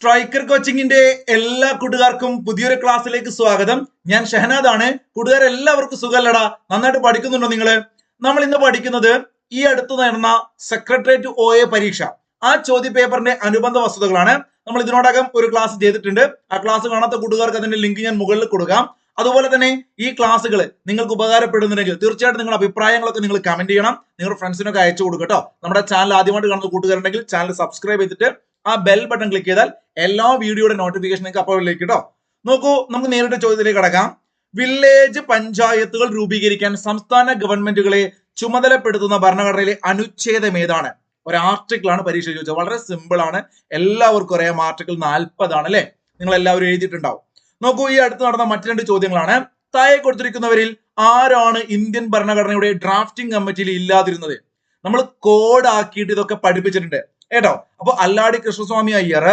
Striker കോച്ചിങ്ങിന്റെ എല്ലാ കൂട്ടുകാർക്കും പുതിയൊരു ക്ലാസ്സിലേക്ക് സ്വാഗതം. ഞാൻ ഷഹനാദ് ആണ് കൂട്ടുകാർ എല്ലാവർക്കും സുഖമല്ലടാ? നന്നായിട്ട് പഠിക്കുന്നുണ്ടോ നിങ്ങൾ? നമ്മൾ ഇന്ന് പഠിക്കുന്നത് ഈ അടുത്ത് നടന്ന സെക്രട്ടേറിയറ്റ് ഒ എ പരീക്ഷ. ആ ചോദ്യ പേപ്പറിന്റെ അനുബന്ധ വസ്തുതകളാണ്. നമ്മൾ ഇതിനോടകം ഒരു ക്ലാസ് ചെയ്തിട്ടുണ്ട്. ആ ക്ലാസ് കാണാത്ത കൂട്ടുകാർക്ക് അതിന്റെ ലിങ്ക് ഞാൻ മുകളിൽ കൊടുക്കാം. അതുപോലെ തന്നെ ഈ ക്ലാസ്സുകൾ നിങ്ങൾക്ക് ഉപകാരപ്പെടുന്നുണ്ടെങ്കിൽ തീർച്ചയായിട്ടും നിങ്ങളുടെ അഭിപ്രായങ്ങളൊക്കെ നിങ്ങൾ കമന്റ് ചെയ്യണം. നിങ്ങളുടെ ഫ്രണ്ട്സിനൊക്കെ അയച്ചു കൊടുക്കട്ടോ. കേട്ടോ നമ്മുടെ ചാനൽ ആദ്യമായിട്ട് കാണുന്ന കൂട്ടുകാരുണ്ടെങ്കിൽ ചാനൽ സബ്സ്ക്രൈബ് ചെയ്തിട്ട് ആ ബെൽ ബട്ടൺ ക്ലിക്ക് ചെയ്താൽ എല്ലാ വീഡിയോയുടെ നോട്ടിഫിക്കേഷൻ നിങ്ങൾക്ക് അപ്പോൾ കേട്ടോ നോക്കൂ നമുക്ക് നേരിട്ട് ചോദ്യത്തിലേക്ക് കടക്കാം. വില്ലേജ് പഞ്ചായത്തുകൾ രൂപീകരിക്കാൻ സംസ്ഥാന ഗവൺമെന്റുകളെ ചുമതലപ്പെടുത്തുന്ന ഭരണഘടനയിലെ അനുച്ഛേദം ഏതാണ്? ഒരു ആർട്ടിക്കിൾ ആണ് പരീക്ഷ ചോദിച്ചത്. വളരെ സിമ്പിൾ ആണ്. എല്ലാവർക്കും അറിയാം ആർട്ടിക്കിൾ നാൽപ്പതാണ് അല്ലെ? നിങ്ങൾ എല്ലാവരും എഴുതിയിട്ടുണ്ടാവും. നോക്കൂ ഈ അടുത്ത് നടന്ന മറ്റു രണ്ട് ചോദ്യങ്ങളാണ്. താഴെ കൊടുത്തിരിക്കുന്നവരിൽ ആരാണ് ഇന്ത്യൻ ഭരണഘടനയുടെ ഡ്രാഫ്റ്റിംഗ് കമ്മിറ്റിയിൽ ഇല്ലാതിരുന്നത്? നമ്മൾ കോഡ് ആക്കിയിട്ട് ഇതൊക്കെ പഠിപ്പിച്ചിട്ടുണ്ട്. കേട്ടോ? അപ്പൊ Alladi Krishnaswamy Iyer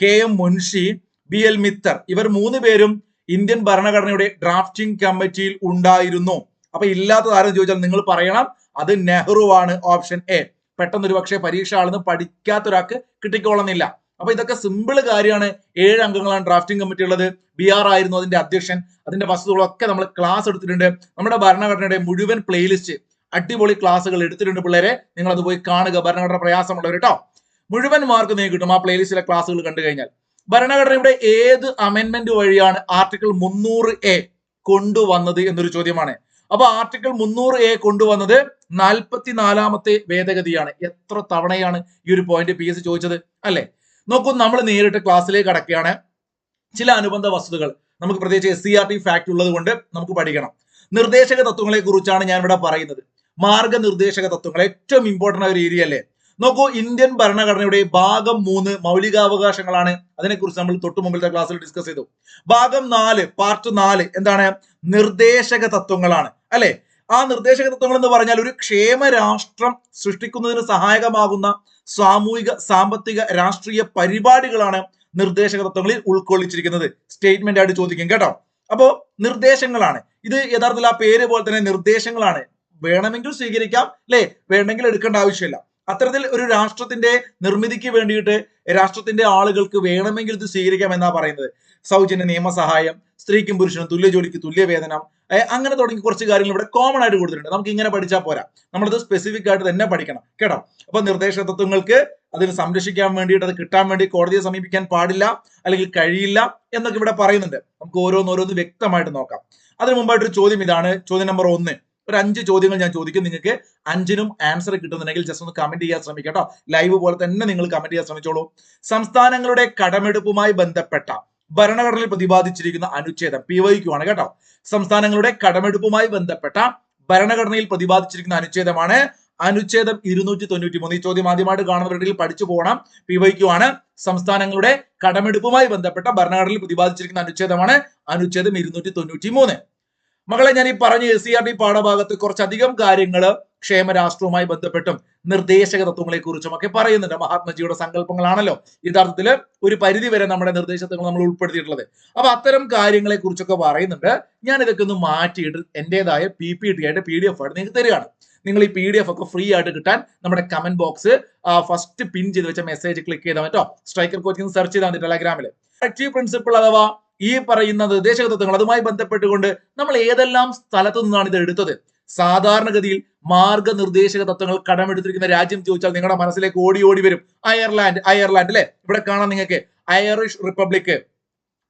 K M Munshi B L Mitter ഇവർ മൂന്ന് പേരും ഇന്ത്യൻ ഭരണഘടനയുടെ ഡ്രാഫ്റ്റിംഗ് കമ്മിറ്റിയിൽ ഉണ്ടായിരുന്നു. അപ്പൊ ഇല്ലാത്ത ആരെന്ന് ചോദിച്ചാൽ നിങ്ങൾ പറയണം അത് നെഹ്റു ആണ് ഓപ്ഷൻ എ പെട്ടെന്ന് ഒരു പക്ഷേ പരീക്ഷ ആളെന്ന് പഠിക്കാത്ത ഒരാൾക്ക് കിട്ടിക്കോളുന്നില്ല. അപ്പൊ ഇതൊക്കെ സിമ്പിൾ കാര്യമാണ്. ഏഴ് അംഗങ്ങളാണ് ഡ്രാഫ്റ്റിംഗ് കമ്മിറ്റി ഉള്ളത്. ബി ആർ ആയിരുന്നു അതിന്റെ അധ്യക്ഷൻ. അതിന്റെ വസ്തുതകളൊക്കെ നമ്മൾ ക്ലാസ് എടുത്തിട്ടുണ്ട്. നമ്മുടെ ഭരണഘടനയുടെ മുഴുവൻ പ്ലേലിസ്റ്റ് അടിപൊളി ക്ലാസ്സുകൾ എടുത്തിട്ടുണ്ട് പിള്ളേരെ. നിങ്ങൾ അത് പോയി കാണുക. ഭരണഘടന പ്രയാസമുള്ളവർ കേട്ടോ. മുഴുവൻ മാർക്ക് നിങ്ങൾക്ക് കിട്ടും ആ പ്ലേലിസ്റ്റിലെ ക്ലാസ്സുകൾ കണ്ടു കഴിഞ്ഞാൽ. ഭരണഘടനയുടെ ഏത് അമെന്റ്മെന്റ് വഴിയാണ് ആർട്ടിക്കിൾ മുന്നൂറ് എ കൊണ്ടുവന്നത് എന്നൊരു ചോദ്യമാണ്. അപ്പൊ ആർട്ടിക്കിൾ മുന്നൂറ് എ കൊണ്ടുവന്നത് നാൽപ്പത്തിനാലാമത്തെ ഭേദഗതിയാണ്. എത്ര തവണയാണ് ഈ ഒരു പോയിന്റ് പി എസ് ചോദിച്ചത്? അല്ലെ? നോക്കൂ നമ്മൾ നേരിട്ട് ക്ലാസ്സിലേക്ക് കടക്കുകയാണ് ചില അനുബന്ധ വസ്തുതകൾ. നമുക്ക് പ്രത്യേകിച്ച് S C R T fact ഉള്ളത് കൊണ്ട് നമുക്ക് പഠിക്കണം. നിർദ്ദേശക തത്വങ്ങളെ കുറിച്ചാണ് ഞാൻ ഇവിടെ പറയുന്നത്. മാർഗനിർദ്ദേശക തത്വങ്ങൾ ഏറ്റവും ഇമ്പോർട്ടന്റ് ആയ ഒരു ഏരിയ അല്ലേ? നോക്കൂ ഇന്ത്യൻ ഭരണഘടനയുടെ ഭാഗം മൂന്ന് മൗലികാവകാശങ്ങളാണ്. അതിനെക്കുറിച്ച് നമ്മൾ തൊട്ടു മുമ്പിലത്തെ ക്ലാസ്സിൽ ഡിസ്കസ് ചെയ്തു. ഭാഗം നാല് പാർട്ട് നാല് എന്താണ്? നിർദ്ദേശക തത്വങ്ങളാണ്. അല്ലെ? ആ നിർദ്ദേശക തത്വങ്ങൾ എന്ന് പറഞ്ഞാൽ ഒരു ക്ഷേമ രാഷ്ട്രം സൃഷ്ടിക്കുന്നതിന് സഹായകമാകുന്ന സാമൂഹിക സാമ്പത്തിക രാഷ്ട്രീയ പരിപാടികളാണ് നിർദ്ദേശക തത്വങ്ങളിൽ ഉൾക്കൊള്ളിച്ചിരിക്കുന്നത്. സ്റ്റേറ്റ്മെന്റ് ആയിട്ട് ചോദിക്കും കേട്ടോ. അപ്പോ നിർദ്ദേശങ്ങളാണ്. ഇത് യഥാർത്ഥത്തിൽ ആ പേര് പോലെ തന്നെ നിർദ്ദേശങ്ങളാണ്. വേണമെങ്കിൽ സ്വീകരിക്കാം അല്ലെ? വേണമെങ്കിൽ എടുക്കേണ്ട ആവശ്യമില്ല. അത്തരത്തിൽ ഒരു രാഷ്ട്രത്തിന്റെ നിർമ്മിതിക്ക് വേണ്ടിയിട്ട് രാഷ്ട്രത്തിന്റെ ആളുകൾക്ക് വേണമെങ്കിൽ ഇത് സ്വീകരിക്കാം എന്നാ പറയുന്നത്. സൗജന്യ നിയമസഹായം സ്ത്രീക്കും പുരുഷനും തുല്യ ജോലിക്ക് തുല്യ വേതനം അങ്ങനെ തുടങ്ങി കുറച്ച് കാര്യങ്ങൾ ഇവിടെ കോമൺ ആയിട്ട് കൊടുത്തിട്ടുണ്ട്. നമുക്ക് ഇങ്ങനെ പഠിച്ചാൽ പോരാ. നമ്മളത് സ്പെസിഫിക് ആയിട്ട് തന്നെ പഠിക്കണം കേട്ടോ? അപ്പൊ നിർദ്ദേശ തത്വങ്ങൾക്ക് അതിന് സംരക്ഷിക്കാൻ വേണ്ടിയിട്ട് അത് കിട്ടാൻ വേണ്ടി കോടതിയെ സമീപിക്കാൻ പാടില്ല അല്ലെങ്കിൽ കഴിയില്ല എന്നൊക്കെ ഇവിടെ പറയുന്നുണ്ട്. നമുക്ക് ഓരോന്നോരോന്ന് ഓരോന്ന് വ്യക്തമായിട്ട് നോക്കാം. അതിന് മുമ്പായിട്ടൊരു ചോദ്യം ഇതാണ്. ചോദ്യം നമ്പർ ഒന്ന്. ഒരു അഞ്ച് ചോദ്യങ്ങൾ ഞാൻ ചോദിക്കും നിങ്ങൾക്ക്. അഞ്ചിനും ആൻസർ കിട്ടുന്നുണ്ടെങ്കിൽ ജസ്റ്റ് ഒന്ന് കമന്റ് ചെയ്യാൻ ശ്രമിക്കട്ടോ കേട്ടോ ലൈവ് പോലെ തന്നെ നിങ്ങൾ കമന്റ് ചെയ്യാൻ ശ്രമിച്ചോളൂ. സംസ്ഥാനങ്ങളുടെ കടമെടുപ്പുമായി ബന്ധപ്പെട്ട ഭരണഘടനയിൽ പ്രതിപാദിച്ചിരിക്കുന്ന അനുച്ഛേദം പി വൈക്കു ആണ് കേട്ടോ. സംസ്ഥാനങ്ങളുടെ കടമെടുപ്പുമായി ബന്ധപ്പെട്ട ഭരണഘടനയിൽ പ്രതിപാദിച്ചിരിക്കുന്ന അനുച്ഛേദമാണ് അനുച്ഛേദം ഇരുന്നൂറ്റി തൊണ്ണൂറ്റി മൂന്ന് ഈ ചോദ്യം ആദ്യമായിട്ട് കാണുന്നവരുടെ പഠിച്ചു പോകണം. പി വൈക്കു ആണ് സംസ്ഥാനങ്ങളുടെ കടമെടുപ്പുമായി ബന്ധപ്പെട്ട ഭരണഘടനയിൽ പ്രതിപാദിച്ചിരിക്കുന്ന അനുച്ഛേദമാണ് അനുച്ഛേദം ഇരുന്നൂറ്റി തൊണ്ണൂറ്റി മൂന്ന് മകളെ ഞാൻ ഈ പറഞ്ഞ എസ് സി ആർ ഡി പാഠഭാഗത്ത് കുറച്ചധികം കാര്യങ്ങൾ ക്ഷേമരാഷ്ട്രവുമായി ബന്ധപ്പെട്ടും നിർദ്ദേശക തത്വങ്ങളെ കുറിച്ചും ഒക്കെ പറയുന്നുണ്ട്. മഹാത്മജിയുടെ സങ്കല്പങ്ങളാണല്ലോ യഥാർത്ഥത്തിൽ ഒരു പരിധി വരെ നമ്മുടെ നിർദ്ദേശത്തങ്ങൾ നമ്മൾ ഉൾപ്പെടുത്തിയിട്ടുള്ളത്. അപ്പൊ അത്തരം കാര്യങ്ങളെ കുറിച്ചൊക്കെ പറയുന്നുണ്ട്. ഞാൻ ഇതൊക്കെ ഒന്ന് മാറ്റിയിട്ട് എന്റേതായ പി പി ടി ആയിട്ട് പി ഡി എഫ് ആയിട്ട് നിങ്ങൾക്ക് തരികയാണ്. നിങ്ങൾ ഈ പി ഡി എഫ് ഒക്കെ ഫ്രീ ആയിട്ട് കിട്ടാൻ നമ്മുടെ കമന്റ് ബോക്സ് ഫസ്റ്റ് പിൻ ചെയ്ത് വെച്ച മെസ്സേജ് ക്ലിക്ക് ചെയ്താൽ കേട്ടോ സ്ട്രൈക്കർ കോച്ചിങ് സെർച്ച് ചെയ്താൽ മതി ടെലഗ്രാമിൽ പ്രിൻസിപ്പിൾ അഥവാ ഈ പറയുന്ന നിർദ്ദേശക തത്വങ്ങൾ അതുമായി ബന്ധപ്പെട്ടുകൊണ്ട് നമ്മൾ ഏതെല്ലാം സ്ഥലത്തു നിന്നാണ് ഇത് എടുത്തത്? സാധാരണഗതിയിൽ മാർഗനിർദ്ദേശക തത്വങ്ങൾ കടമെടുത്തിരിക്കുന്ന രാജ്യം ചോദിച്ചാൽ നിങ്ങളുടെ മനസ്സിലേക്ക് ഓടി ഓടി വരും. അയർലാൻഡ് അയർലാൻഡ് അല്ലെ? ഇവിടെ കാണാം നിങ്ങൾക്ക് ഐറിഷ് റിപ്പബ്ലിക്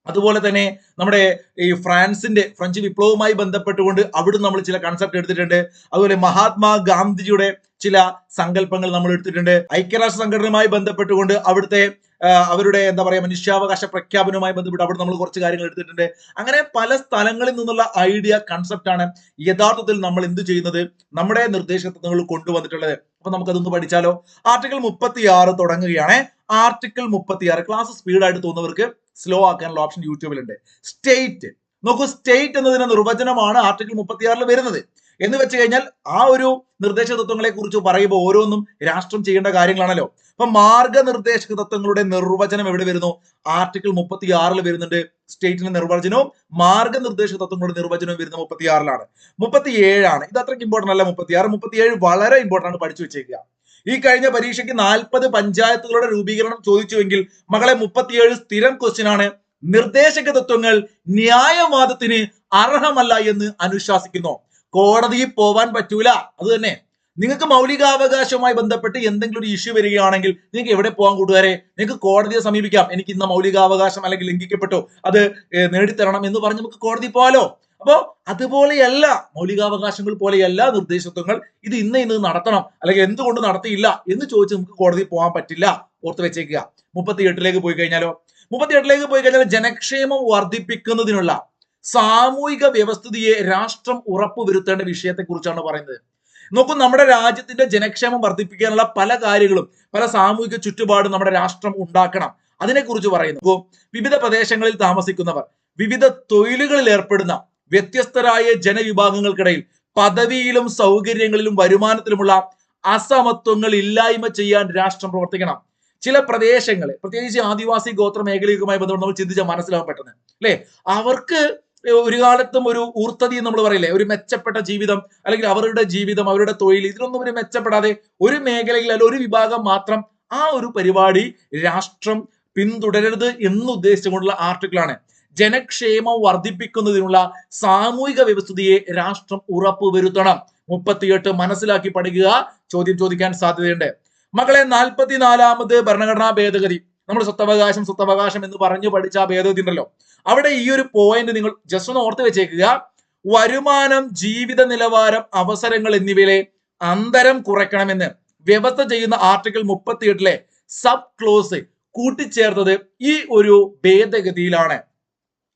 അതുപോലെ തന്നെ നമ്മുടെ ഈ ഫ്രാൻസിന്റെ ഫ്രഞ്ച് വിപ്ലവവുമായി ബന്ധപ്പെട്ടുകൊണ്ട് അവിടുന്ന് നമ്മൾ ചില കൺസെപ്റ്റ് എടുത്തിട്ടുണ്ട്. അതുപോലെ മഹാത്മാ ഗാന്ധിജിയുടെ ചില സങ്കല്പങ്ങൾ നമ്മൾ എടുത്തിട്ടുണ്ട്. ഐക്യരാഷ്ട്ര സംഘടനയുമായി ബന്ധപ്പെട്ടുകൊണ്ട് അവിടുത്തെ അവരുടെ എന്താ പറയുക മനുഷ്യാവകാശ പ്രഖ്യാപനവുമായി ബന്ധപ്പെട്ട് അവിടെ നമ്മൾ കുറച്ച് കാര്യങ്ങൾ എടുത്തിട്ടുണ്ട്. അങ്ങനെ പല സ്ഥലങ്ങളിൽ നിന്നുള്ള ഐഡിയ കൺസെപ്റ്റ് ആണ് യഥാർത്ഥത്തിൽ നമ്മൾ എന്ത് ചെയ്യുന്നത്? നമ്മുടെ നിർദ്ദേശങ്ങൾ കൊണ്ടുവന്നിട്ടുള്ളത്. അപ്പൊ നമുക്കതൊന്ന് പഠിച്ചാലോ? ആർട്ടിക്കിൾ മുപ്പത്തി ആറ് തുടങ്ങുകയാണ്. ആർട്ടിക്കിൾ മുപ്പത്തി ആറ് ക്ലാസ് സ്പീഡായിട്ട് തോന്നുന്നവർക്ക് സ്ലോ ആക്കാനുള്ള ഓപ്ഷൻ യൂട്യൂബിലുണ്ട്. സ്റ്റേറ്റ് നോക്കൂ സ്റ്റേറ്റ് എന്നതിന്റെ നിർവചനമാണ് ആർട്ടിക്കിൾ മുപ്പത്തി ആറിൽ വരുന്നത്. എന്ന് വെച്ച് കഴിഞ്ഞാൽ ആ ഒരു നിർദ്ദേശ തത്വങ്ങളെ കുറിച്ച് പറയുമ്പോൾ ഓരോന്നും രാഷ്ട്രം ചെയ്യേണ്ട കാര്യങ്ങളാണല്ലോ. അപ്പൊ മാർഗനിർദ്ദേശ തത്വങ്ങളുടെ നിർവചനം എവിടെ വരുന്നു? ആർട്ടിക്കിൾ മുപ്പത്തി ആറിൽ വരുന്നുണ്ട്. സ്റ്റേറ്റിന്റെ നിർവചനവും മാർഗനിർദ്ദേശ തത്വങ്ങളുടെ നിർവചനവും വരുന്ന മുപ്പത്തി ആറിലാണ് മുപ്പത്തി ഏഴാണ് ഇത് അത്രയ്ക്ക് ഇമ്പോർട്ടന്റ് അല്ല മുപ്പത്തി ആറ് മുപ്പത്തി ഏഴ് വളരെ ഇമ്പോർട്ടന്റ് ആണ് പഠിച്ചു വെച്ചേക്കുക. ഈ കഴിഞ്ഞ പരീക്ഷയ്ക്ക് നാൽപ്പത് പഞ്ചായത്തുകളുടെ രൂപീകരണം ചോദിച്ചുവെങ്കിൽ മകളെ മുപ്പത്തിയേഴ് സ്ഥിരം ക്വസ്റ്റ്യൻ ആണ്. നിർദ്ദേശക തത്വങ്ങൾ ന്യായവാദത്തിന് അർഹമല്ല എന്ന് അനുശാസിക്കുന്നു. കോടതിയിൽ പോവാൻ പറ്റൂല. അത് തന്നെ. നിങ്ങൾക്ക് മൗലികാവകാശവുമായി ബന്ധപ്പെട്ട് എന്തെങ്കിലും ഒരു ഇഷ്യൂ വരികയാണെങ്കിൽ നിങ്ങൾക്ക് എവിടെ പോകാൻ കൂട്ടുകാരെ? നിങ്ങൾക്ക് കോടതിയെ സമീപിക്കാം. എനിക്ക് ഇന്ന മൗലികാവകാശം അല്ലെങ്കിൽ ലംഘിക്കപ്പെട്ടു. അത് നേടിത്തരണം എന്ന് പറഞ്ഞ് നമുക്ക് കോടതി പോകാലോ അപ്പോ അതുപോലെയല്ല മൗലികാവകാശങ്ങൾ പോലെയല്ല നിർദ്ദേശത്വങ്ങൾ ഇത് ഇന്ന് ഇന്ന് നടത്തണം. അല്ലെങ്കിൽ എന്തുകൊണ്ട് നടത്തിയില്ല എന്ന് ചോദിച്ച് നമുക്ക് കോടതി പോകാൻ പറ്റില്ല. ഓർത്ത് വെച്ചേക്കുക. മുപ്പത്തി എട്ടിലേക്ക് പോയി കഴിഞ്ഞാലോ? മുപ്പത്തി എട്ടിലേക്ക് പോയി കഴിഞ്ഞാൽ ജനക്ഷേമം വർദ്ധിപ്പിക്കുന്നതിനുള്ള സാമൂഹിക വ്യവസ്ഥിതിയെ രാഷ്ട്രം ഉറപ്പുവരുത്തേണ്ട വിഷയത്തെ കുറിച്ചാണ് പറയുന്നത്. നോക്കൂ നമ്മുടെ രാജ്യത്തിന്റെ ജനക്ഷേമം വർദ്ധിപ്പിക്കാനുള്ള പല കാര്യങ്ങളും പല സാമൂഹിക ചുറ്റുപാടും നമ്മുടെ രാഷ്ട്രം ഉണ്ടാക്കണം. അതിനെക്കുറിച്ച് പറയുന്നു. വിവിധ പ്രദേശങ്ങളിൽ താമസിക്കുന്നവർ വിവിധ തൊഴിലുകളിൽ ഏർപ്പെടുന്ന വ്യത്യസ്തരായ ജനവിഭാഗങ്ങൾക്കിടയിൽ പദവിയിലും സൗകര്യങ്ങളിലും വരുമാനത്തിലുമുള്ള അസമത്വങ്ങൾ ഇല്ലായ്മ ചെയ്യാൻ രാഷ്ട്രം പ്രവർത്തിക്കണം. ചില പ്രദേശങ്ങളെ പ്രത്യേകിച്ച് ആദിവാസി ഗോത്ര മേഖലയുമായി ബന്ധപ്പെട്ട് നമ്മൾ ചിന്തിച്ചാൽ മനസ്സിലാവാൻ പെട്ടെന്ന് അല്ലെ? അവർക്ക് ഒരു കാലത്തും ഒരു ഊർത്തതി നമ്മൾ പറയില്ലേ? ഒരു മെച്ചപ്പെട്ട ജീവിതം അല്ലെങ്കിൽ അവരുടെ ജീവിതം അവരുടെ തൊഴിൽ ഇതിനൊന്നും ഒരു മെച്ചപ്പെടാതെ ഒരു മേഖലയിൽ അല്ല ഒരു വിഭാഗം മാത്രം ആ ഒരു പരിപാടി രാഷ്ട്രം പിന്തുടരരുത് എന്നുദ്ദേശിച്ചുകൊണ്ടുള്ള ആർട്ടിക്കിളാണ്. ജനക്ഷേമം വർദ്ധിപ്പിക്കുന്നതിനുള്ള സാമൂഹിക വ്യവസ്ഥിതിയെ രാഷ്ട്രം ഉറപ്പുവരുത്തണം. മുപ്പത്തിയെട്ട് മനസ്സിലാക്കി പഠിക്കുക ചോദ്യം ചോദിക്കാൻ സാധ്യതയുണ്ട്. മക്കളെ നാൽപ്പത്തിനാലാമത് ഭരണഘടനാ ഭേദഗതി. നമ്മൾ സ്വത്തവകാശം സ്വത്തവകാശം എന്ന് പറഞ്ഞു പഠിച്ച ആ ഭേദഗതി ഉണ്ടല്ലോ. അവിടെ ഈ ഒരു പോയിന്റ് നിങ്ങൾ ജസ്റ്റ് ഒന്ന് ഓർത്ത് വെച്ചേക്കുക. വരുമാനം ജീവിത നിലവാരം അവസരങ്ങൾ എന്നിവയിലെ അന്തരം കുറയ്ക്കണമെന്ന് വ്യവസ്ഥ ചെയ്യുന്ന ആർട്ടിക്കിൾ മുപ്പത്തി എട്ടിലെ സബ് ക്ലോസ് കൂട്ടിച്ചേർത്തത് ഈ ഒരു ഭേദഗതിയിലാണ്.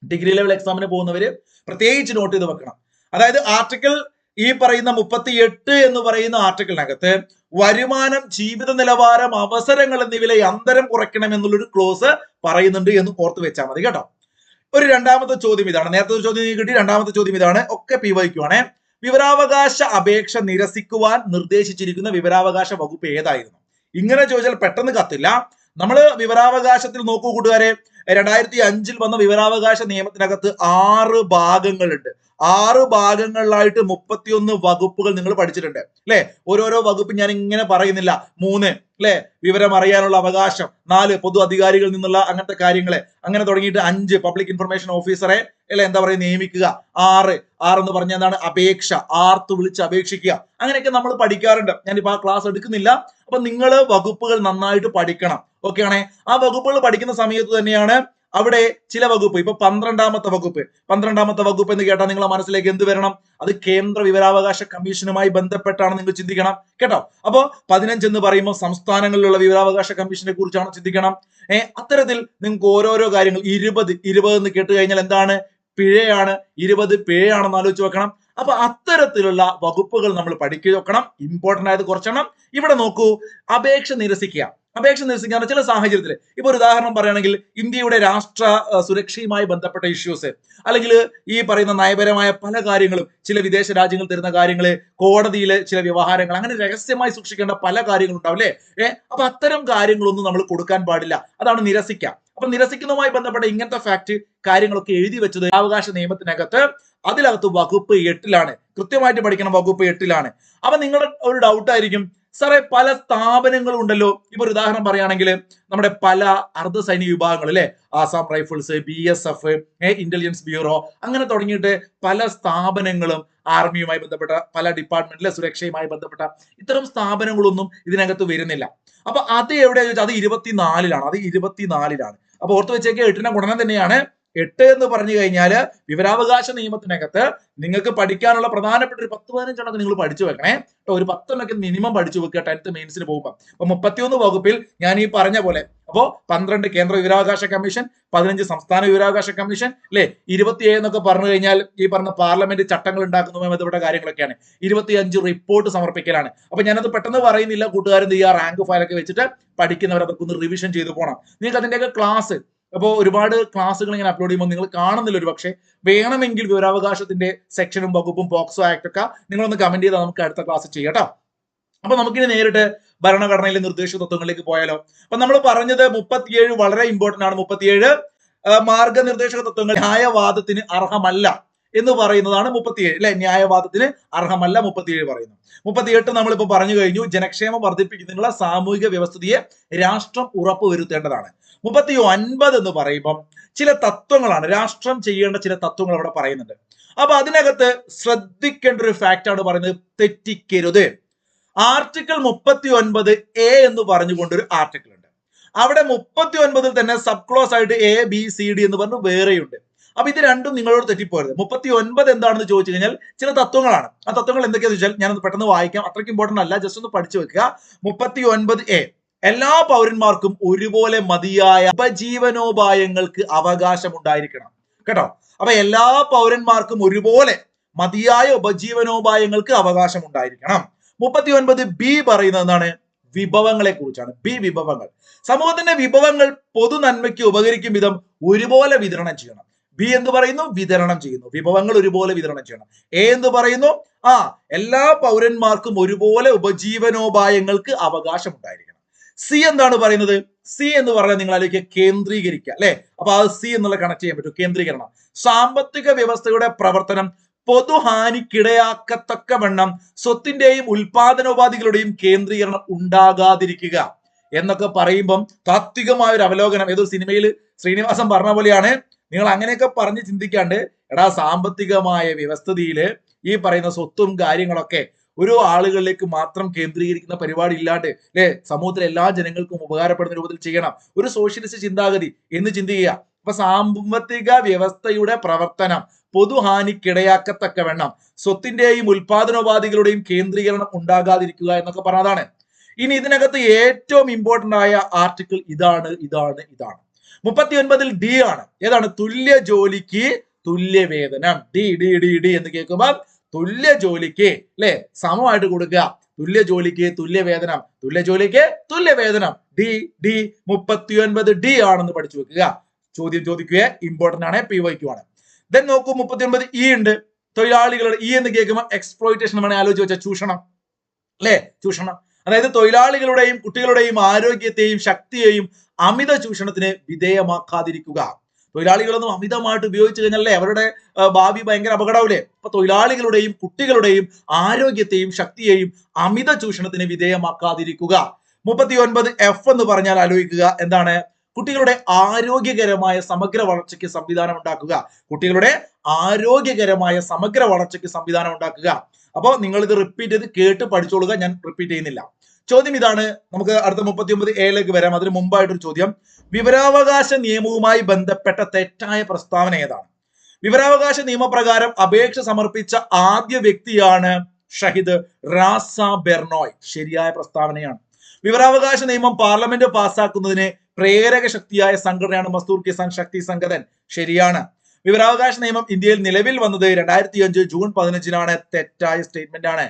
ഡിഗ്രി ലെവൽ എക്സാമിന് പോകുന്നവര് പ്രത്യേകിച്ച് നോട്ട് ചെയ്ത് വെക്കണം. അതായത് ആർട്ടിക്കിൾ ഈ പറയുന്ന മുപ്പത്തിയെട്ട് എന്ന് പറയുന്ന ആർട്ടിക്കിളിനകത്ത് വരുമാനം ജീവിത നിലവാരം അവസരങ്ങൾ എന്നിവയിലെ അന്തരം കുറയ്ക്കണം എന്നുള്ളൊരു ക്ലോസ് പറയുന്നുണ്ട് എന്ന് ഓർത്ത് വെച്ചാൽ മതി കേട്ടോ. ഒരു രണ്ടാമത്തെ ചോദ്യം ഇതാണ്. നേരത്തെ ചോദ്യം കിട്ടി രണ്ടാമത്തെ ചോദ്യം ഇതാണ്. ഒക്കെ പി വൈക്കുവാണ് വിവരാവകാശ അപേക്ഷ നിരസിക്കുവാൻ നിർദ്ദേശിച്ചിരിക്കുന്ന വിവരാവകാശ വകുപ്പ് ഏതായിരുന്നു? ഇങ്ങനെ ചോദിച്ചാൽ പെട്ടെന്ന് കത്തില്ല. നമ്മൾ വിവരാവകാശത്തിൽ നോക്കൂ കൂട്ടുകാരെ. രണ്ടായിരത്തി അഞ്ചിൽ വന്ന വിവരാവകാശ നിയമത്തിനകത്ത് ആറ് ഭാഗങ്ങളുണ്ട്. ആറ് ഭാഗങ്ങളിലായിട്ട് മുപ്പത്തിയൊന്ന് വകുപ്പുകൾ നിങ്ങൾ പഠിച്ചിട്ടുണ്ട് അല്ലെ? ഓരോരോ വകുപ്പ് ഞാൻ ഇങ്ങനെ പറയുന്നില്ല. മൂന്ന് അല്ലെ? വിവരം അറിയാനുള്ള അവകാശം. നാല് പൊതു അധികാരികളിൽ നിന്നുള്ള അങ്ങനത്തെ കാര്യങ്ങളെ. അങ്ങനെ തുടങ്ങിയിട്ട് അഞ്ച് പബ്ലിക് ഇൻഫർമേഷൻ ഓഫീസറെ അല്ലെ? എന്താ പറയുക? നിയമിക്കുക. ആറ് ആറ് എന്ന് പറഞ്ഞ എന്താണ്? അപേക്ഷ. ആർത്ത് വിളിച്ച് അപേക്ഷിക്കുക. അങ്ങനെയൊക്കെ നമ്മൾ പഠിക്കാറുണ്ട്. ഞാനിപ്പോ ആ ക്ലാസ് എടുക്കുന്നില്ല. അപ്പൊ നിങ്ങൾ വകുപ്പുകൾ നന്നായിട്ട് പഠിക്കണം. ഓക്കെ ആണേ? ആ വകുപ്പുകൾ പഠിക്കുന്ന സമയത്ത് തന്നെയാണ് അവിടെ ചില വകുപ്പ് ഇപ്പൊ പന്ത്രണ്ടാമത്തെ വകുപ്പ്. പന്ത്രണ്ടാമത്തെ വകുപ്പ് എന്ന് കേട്ടാൽ നിങ്ങളുടെ മനസ്സിലേക്ക് എന്ത് വരണം? അത് കേന്ദ്ര വിവരാവകാശ കമ്മീഷനുമായി ബന്ധപ്പെട്ടാണ് നിങ്ങൾ ചിന്തിക്കണം. കേട്ടോ? അപ്പോ പതിനഞ്ച് എന്ന് പറയുമ്പോൾ സംസ്ഥാനങ്ങളിലുള്ള വിവരാവകാശ കമ്മീഷനെ കുറിച്ചാണ് ചിന്തിക്കണം. ഏഹ് അത്തരത്തിൽ നിങ്ങൾക്ക് ഓരോരോ കാര്യങ്ങൾ ഇരുപത് ഇരുപത് എന്ന് കേട്ട് കഴിഞ്ഞാൽ എന്താണ്? പിഴയാണ്. ഇരുപത് പിഴയാണെന്ന് ആലോചിച്ച് വെക്കണം. അപ്പൊ അത്തരത്തിലുള്ള വകുപ്പുകൾ നമ്മൾ പഠിക്കുക വെക്കണം. ഇമ്പോർട്ടന്റ് ആയത് കുറച്ചെണ്ണം. ഇവിടെ നോക്കൂ അപേക്ഷ നിരസിക്കുക. അപേക്ഷ നിരസിക്കാൻ ചില സാഹചര്യത്തിൽ ഇപ്പൊ ഒരു ഉദാഹരണം പറയുകയാണെങ്കിൽ ഇന്ത്യയുടെ രാഷ്ട്ര സുരക്ഷയുമായി ബന്ധപ്പെട്ട ഇഷ്യൂസ് അല്ലെങ്കിൽ ഈ പറയുന്ന നയപരമായ പല കാര്യങ്ങളും ചില വിദേശ രാജ്യങ്ങൾ തരുന്ന കാര്യങ്ങൾ കോടതിയിലെ ചില വ്യവഹാരങ്ങൾ അങ്ങനെ രഹസ്യമായി സൂക്ഷിക്കേണ്ട പല കാര്യങ്ങളും ഉണ്ടാവും അല്ലേ? ഏഹ് അപ്പൊ അത്തരം കാര്യങ്ങളൊന്നും നമ്മൾ കൊടുക്കാൻ പാടില്ല. അതാണ് നിരസിക്കാം. അപ്പൊ നിരസിക്കുന്നതുമായി ബന്ധപ്പെട്ട ഇങ്ങനത്തെ ഫാക്ട് കാര്യങ്ങളൊക്കെ എഴുതി വെച്ചത് അവകാശ നിയമത്തിനകത്ത് അതിലകത്ത് വകുപ്പ് എട്ടിലാണ്. കൃത്യമായിട്ട് പഠിക്കണം വകുപ്പ് എട്ടിലാണ്. അപ്പൊ നിങ്ങളുടെ ഒരു ഡൗട്ട് ആയിരിക്കും സാറേ പല സ്ഥാപനങ്ങളും ഉണ്ടല്ലോ ഇപ്പൊ ഒരു ഉദാഹരണം പറയുകയാണെങ്കിൽ നമ്മുടെ പല അർദ്ധ സൈനിക വിഭാഗങ്ങൾ അല്ലെ? Assam rifles B S F intelligence bureau അങ്ങനെ തുടങ്ങിയിട്ട് പല സ്ഥാപനങ്ങളും ആർമിയുമായി ബന്ധപ്പെട്ട പല ഡിപ്പാർട്ട്മെന്റിലെ സുരക്ഷയുമായി ബന്ധപ്പെട്ട ഇത്തരം സ്ഥാപനങ്ങളൊന്നും ഇതിനകത്ത് വരുന്നില്ല. അപ്പൊ അത് എവിടെയാ ചോദിച്ചാൽ അത് ഇരുപത്തിനാലിലാണ്. അത് ഇരുപത്തിനാലിലാണ്. അപ്പൊ ഓർത്ത് വെച്ചേക്ക് എട്ടിന്റെ ഗുണനം തന്നെയാണ് എട്ട് എന്ന് പറഞ്ഞു കഴിഞ്ഞാൽ വിവരാവകാശ നിയമത്തിനകത്ത് നിങ്ങൾക്ക് പഠിക്കാനുള്ള പ്രധാനപ്പെട്ട ഒരു പത്ത് പതിനഞ്ചെണ്ണൊക്കെ നിങ്ങൾ പഠിച്ചു വെക്കണേ. കേട്ടോ ഒരു പത്തെണ്ണൊക്കെ മിനിമം പഠിച്ചു വെക്കുക. ടെൻത്ത് മെയിൻസിന് പോകുമ്പോൾ അപ്പൊ മുപ്പത്തിയൊന്ന് വകുപ്പിൽ ഞാൻ ഈ പറഞ്ഞ പോലെ അപ്പോ പന്ത്രണ്ട് കേന്ദ്ര വിവരാവകാശ കമ്മീഷൻ പതിനഞ്ച് സംസ്ഥാന വിവരാവകാശ കമ്മീഷൻ അല്ലെ? ഇരുപത്തിയേഴ് എന്നൊക്കെ പറഞ്ഞു കഴിഞ്ഞാൽ ഈ പറഞ്ഞ പാർലമെന്റ് ചട്ടങ്ങൾ ഉണ്ടാക്കുന്നതുമായി ബന്ധപ്പെട്ട കാര്യങ്ങളൊക്കെയാണ്. ഇരുപത്തിയഞ്ച് റിപ്പോർട്ട് സമർപ്പിക്കലാണ്. അപ്പൊ ഞാനത് പെട്ടെന്ന് പറയുന്നില്ല. കൂട്ടുകാരെന്ത് ആ റാങ്ക് ഫയലൊക്കെ വെച്ചിട്ട് പഠിക്കുന്നവർ അതൊക്കെ ഒന്ന് റിവിഷൻ ചെയ്തു പോകണം നിങ്ങൾക്ക് അതിന്റെയൊക്കെ ക്ലാസ് അപ്പോൾ ഒരുപാട് ക്ലാസ്സുകൾ ഇങ്ങനെ അപ്ലോഡ് ചെയ്യുമ്പോൾ നിങ്ങൾ കാണുന്നില്ല ഒരു പക്ഷേ വേണമെങ്കിൽ വിവരാവകാശത്തിന്റെ സെക്ഷനും വകുപ്പും പോക്സോ ആക്ട് നിങ്ങളൊന്ന് കമന്റ് ചെയ്താൽ നമുക്ക് അടുത്ത ക്ലാസ് ചെയ്യാം അപ്പൊ നമുക്കിനി നേരിട്ട് ഭരണഘടനയിലെ നിർദ്ദേശ തത്വങ്ങളിലേക്ക് പോയാലോ. അപ്പൊ നമ്മൾ പറഞ്ഞത് മുപ്പത്തിയേഴ് വളരെ ഇമ്പോർട്ടന്റ് ആണ്. മുപ്പത്തിയേഴ് മാർഗനിർദ്ദേശക തത്വങ്ങൾ ന്യായവാദത്തിന് അർഹമല്ല. എന്ന് പറയുന്നതാണ് മുപ്പത്തിയേഴ് അല്ലെ? ന്യായവാദത്തിന് അർഹമല്ല മുപ്പത്തിയേഴ് പറയുന്നു മുപ്പത്തിയെട്ട് നമ്മളിപ്പോ പറഞ്ഞു കഴിഞ്ഞു ജനക്ഷേമം വർദ്ധിപ്പിക്കുന്നതിനുള്ള സാമൂഹിക വ്യവസ്ഥിതിയെ രാഷ്ട്രം ഉറപ്പുവരുത്തേണ്ടതാണ്. മുപ്പത്തി ഒൻപത് എന്ന് പറയുമ്പം ചില തത്വങ്ങളാണ് രാഷ്ട്രം ചെയ്യേണ്ട ചില തത്വങ്ങൾ അവിടെ പറയുന്നുണ്ട്. അപ്പൊ അതിനകത്ത് ശ്രദ്ധിക്കേണ്ട ഒരു ഫാക്റ്റ് ആണ് പറയുന്നത് തെറ്റിക്കരുത്. ആർട്ടിക്കിൾ മുപ്പത്തി ഒൻപത് എ എന്ന് പറഞ്ഞുകൊണ്ട് ഒരു ആർട്ടിക്കിൾ ഉണ്ട് അവിടെ മുപ്പത്തി ഒൻപതിൽ തന്നെ സബ് ക്ലോസ് ആയിട്ട് എ ബി സി ഡി എന്ന് പറഞ്ഞ് വേറെയുണ്ട്. അപ്പൊ ഇത് രണ്ടും നിങ്ങളോട് തെറ്റിപ്പോരുത്. മുപ്പത്തി ഒൻപത് എന്താണെന്ന് ചോദിച്ചു കഴിഞ്ഞാൽ ചില തത്വങ്ങളാണ്. ആ തത്വങ്ങൾ എന്തൊക്കെയാന്ന് വെച്ചാൽ ഞാനത് പെട്ടെന്ന് വായിക്കാം. അത്രയ്ക്ക് ഇമ്പോർട്ടന്റ് അല്ല. ജസ്റ്റ് ഒന്ന് പഠിച്ചു വെക്കുക. മുപ്പത്തി ഒൻപത് എ. എല്ലാ പൗരന്മാർക്കും ഒരുപോലെ മതിയായ ഉപജീവനോപായങ്ങൾക്ക് അവകാശമുണ്ടായിരിക്കണം. കേട്ടോ? അപ്പൊ എല്ലാ പൗരന്മാർക്കും ഒരുപോലെ മതിയായ ഉപജീവനോപായങ്ങൾക്ക് അവകാശം ഉണ്ടായിരിക്കണം മുപ്പത്തി ഒൻപത് ബി പറയുന്നത് എന്താണ്? വിഭവങ്ങളെ കുറിച്ചാണ് ബി വിഭവങ്ങൾ. സമൂഹത്തിന്റെ വിഭവങ്ങൾ പൊതു നന്മയ്ക്ക് ഉപകരിക്കും വിധം ഒരുപോലെ വിതരണം ചെയ്യണം. ബി എന്ന് പറയുന്നു? വിതരണം ചെയ്യുന്നു. വിഭവങ്ങൾ ഒരുപോലെ വിതരണം ചെയ്യണം. എ എന്ന് പറയുന്നു? ആ എല്ലാ പൗരന്മാർക്കും ഒരുപോലെ ഉപജീവനോപായങ്ങൾക്ക് അവകാശം ഉണ്ടായിരിക്കണം സി എന്താണ് പറയുന്നത്? സി എന്ന് പറഞ്ഞാൽ നിങ്ങൾ അതിലേക്ക് കേന്ദ്രീകരിക്കുക അല്ലെ? അപ്പൊ അത് സി എന്നുള്ള കണക്ട് ചെയ്യാൻ പറ്റും. കേന്ദ്രീകരണം. സാമ്പത്തിക വ്യവസ്ഥയുടെ പ്രവർത്തനം പൊതുഹാനിക്കിടയാക്കത്തക്കവണ്ണം സ്വത്തിന്റെയും ഉൽപാദനോപാധികളുടെയും കേന്ദ്രീകരണം ഉണ്ടാകാതിരിക്കുക എന്നൊക്കെ പറയുമ്പം താത്വികമായ ഒരു അവലോകനം. ഏതൊരു സിനിമയിൽ ശ്രീനിവാസൻ പറഞ്ഞ പോലെയാണ്. നിങ്ങൾ അങ്ങനെയൊക്കെ പറഞ്ഞ് ചിന്തിക്കാണ്ട് എടാ സാമ്പത്തികമായ വ്യവസ്ഥിതിയിൽ ഈ പറയുന്ന സ്വത്തും കാര്യങ്ങളൊക്കെ ഒരു ആളുകളിലേക്ക് മാത്രം കേന്ദ്രീകരിക്കുന്ന പരിപാടി ഇല്ലാണ്ട് അല്ലെ സമൂഹത്തിലെ എല്ലാ ജനങ്ങൾക്കും ഉപകാരപ്പെടുന്ന രൂപത്തിൽ ചെയ്യണം. ഒരു സോഷ്യലിസ്റ്റ് ചിന്താഗതി. എന്ന് ചിന്തിക്കുക. അപ്പൊ സാമ്പത്തിക വ്യവസ്ഥയുടെ പ്രവർത്തനം പൊതുഹാനിക്കിടയാക്കത്തക്കവണ്ണം സ്വത്തിന്റെയും ഉൽപാദനോപാധികളുടെയും കേന്ദ്രീകരണം ഉണ്ടാകാതിരിക്കുക എന്നൊക്കെ പറഞ്ഞതാണ്. ഇനി ഇതിനകത്ത് ഏറ്റവും ഇമ്പോർട്ടന്റ് ആയ ആർട്ടിക്കിൾ ഇതാണ് ഇതാണ് ഇതാണ്. മുപ്പത്തി ഒൻപതിൽ ഡി ആണ്. ഏതാണ്? തുല്യ ജോലിക്ക് തുല്യ വേതനം ഡി ഡി ഡി ഡി എന്ന് കേൾക്കുമ്പോൾ തുല്യ ജോലിക്ക് അല്ലെ സമമായിട്ട് കൊടുക്കുക. തുല്യ ജോലിക്ക് തുല്യ വേതനം തുല്യ ജോലിക്ക് തുല്യ വേതനം ഡി ഡി മുപ്പത്തി ഒൻപത് ഡി ആണെന്ന് പഠിച്ചു വെക്കുക. ചോദ്യം ചോദിക്കുക. ഇമ്പോർട്ടന്റ് ആണ്. പി വൈക്കു ആണ്. ദെൻ നോക്കൂ മുപ്പത്തി ഒൻപത് ഇ ഉണ്ട്. തൊഴിലാളികളുടെ ഇ എന്ന് കേൾക്കുമ്പോൾ എക്സ്പ്ലോയിറ്റേഷൻ വേണേ ആലോചിച്ച് വെച്ചാൽ ചൂഷണം. അല്ലെ ചൂഷണം. അതായത് തൊഴിലാളികളുടെയും കുട്ടികളുടെയും ആരോഗ്യത്തെയും ശക്തിയെയും അമിത ചൂഷണത്തിന് വിധേയമാക്കാതിരിക്കുക. തൊഴിലാളികളൊന്നും അമിതമായിട്ട് ഉപയോഗിച്ചു കഴിഞ്ഞാലേ അവരുടെ ഭാവി ഭയങ്കര അപകടമാവില്ലേ അപ്പൊ തൊഴിലാളികളുടെയും കുട്ടികളുടെയും ആരോഗ്യത്തെയും ശക്തിയെയും അമിത ചൂഷണത്തിന് വിധേയമാക്കാതിരിക്കുക. മുപ്പത്തി ഒൻപത് എഫ് എന്ന് പറഞ്ഞാൽ ആലോചിക്കുക. എന്താണ്? കുട്ടികളുടെ ആരോഗ്യകരമായ സമഗ്ര വളർച്ചയ്ക്ക് സംവിധാനം ഉണ്ടാക്കുക. കുട്ടികളുടെ ആരോഗ്യകരമായ സമഗ്ര വളർച്ചയ്ക്ക് സംവിധാനം ഉണ്ടാക്കുക. അപ്പോൾ നിങ്ങൾ ഇത് റിപ്പീറ്റ് ചെയ്ത് കേട്ട് പഠിച്ചോളുക. ഞാൻ റിപ്പീറ്റ് ചെയ്യുന്നില്ല. ചോദ്യം ഇതാണ്. നമുക്ക് അടുത്ത മുപ്പത്തി ഒമ്പത് എയിലേക്ക് വരാം. അതിന് മുമ്പായിട്ടൊരു ചോദ്യം. വിവരാവകാശ നിയമവുമായി ബന്ധപ്പെട്ട തെറ്റായ പ്രസ്താവന ഏതാണ്? വിവരാവകാശ നിയമപ്രകാരം അപേക്ഷ സമർപ്പിച്ച ആദ്യ വ്യക്തിയാണ് ഷഹിദ് റാസ ബെർണോയ്. ശരിയായ പ്രസ്താവനയാണ്. വിവരാവകാശ നിയമം പാർലമെന്റ് പാസ്സാക്കുന്നതിന് പ്രേരക ശക്തിയായ സംഘടനയാണ് മസ്തൂർ കിസാൻ ശക്തി സംഘടൻ ശരിയാണ്. വിവരാവകാശ നിയമം ഇന്ത്യയിൽ നിലവിൽ വന്നത് രണ്ടായിരത്തി അഞ്ച് ജൂൺ പതിനഞ്ചിനാണ്. തെറ്റായ സ്റ്റേറ്റ്മെന്റ് ആണ്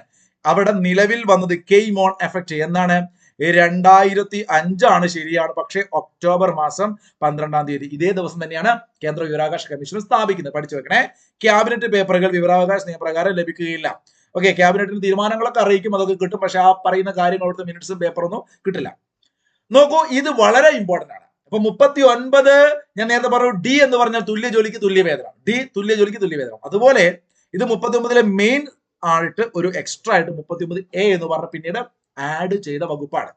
അവിടെ നിലവിൽ വന്നത് കെയ്മോൺ എഫക്റ്റ് എന്നാണ് രണ്ടായിരത്തി അഞ്ചാണ് ശരിയാണ്. പക്ഷേ ഒക്ടോബർ മാസം പന്ത്രണ്ടാം തീയതി. ഇതേ ദിവസം തന്നെയാണ് കേന്ദ്ര വിവരാവകാശ കമ്മീഷൻ സ്ഥാപിക്കുന്നത്. പഠിച്ചു വെക്കണേ. ക്യാബിനറ്റ് പേപ്പറുകൾ വിവരാവകാശ നിയമപ്രകാരം ലഭിക്കുകയില്ല. ഓക്കെ ക്യാബിനറ്റിന് തീരുമാനങ്ങളൊക്കെ അറിയിക്കും. അതൊക്കെ കിട്ടും. പക്ഷെ ആ പറയുന്ന കാര്യങ്ങൾ അവിടുത്തെ മിനിറ്റ്സും പേപ്പറൊന്നും കിട്ടില്ല. നോക്കൂ ഇത് വളരെ ഇമ്പോർട്ടന്റ് ആണ്. അപ്പൊ മുപ്പത്തി ഒൻപത് ഞാൻ നേരത്തെ പറഞ്ഞു ഡി എന്ന് പറഞ്ഞാൽ തുല്യ ജോലിക്ക് തുല്യ വേതനം ഡി തുല്യ ജോലിക്ക് തുല്യ വേതനം അതുപോലെ ഇത് മുപ്പത്തി ഒമ്പതിലെ മെയിൻ ആയിട്ട് ഒരു എക്സ്ട്രാ ആയിട്ട് മുപ്പത്തി ഒമ്പത് എ എന്ന് പറഞ്ഞ പിന്നീട് ആഡ് ചെയ്ത വകുപ്പാണ്.